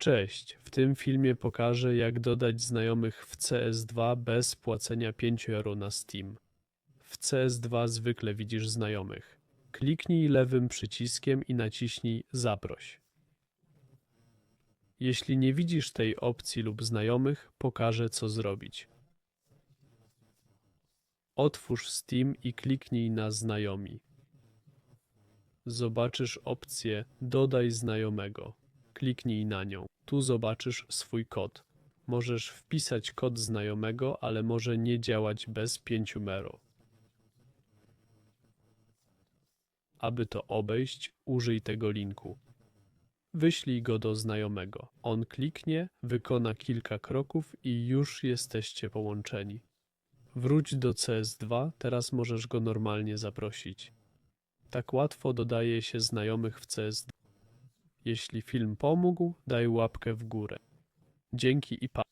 Cześć, w tym filmie pokażę jak dodać znajomych w CS2 bez płacenia 5 euro na Steam. W CS2 zwykle widzisz znajomych. Kliknij lewym przyciskiem i naciśnij Zaproś. Jeśli nie widzisz tej opcji lub znajomych, pokażę co zrobić. Otwórz Steam i kliknij na Znajomi. Zobaczysz opcję Dodaj znajomego. Kliknij na nią. Tu zobaczysz swój kod. Możesz wpisać kod znajomego, ale może nie działać bez 5 euro. Aby to obejść, użyj tego linku. Wyślij go do znajomego. On kliknie, wykona kilka kroków i już jesteście połączeni. Wróć do CS2, teraz możesz go normalnie zaprosić. Tak łatwo dodaje się znajomych w CS2. Jeśli film pomógł, daj łapkę w górę. Dzięki i pa.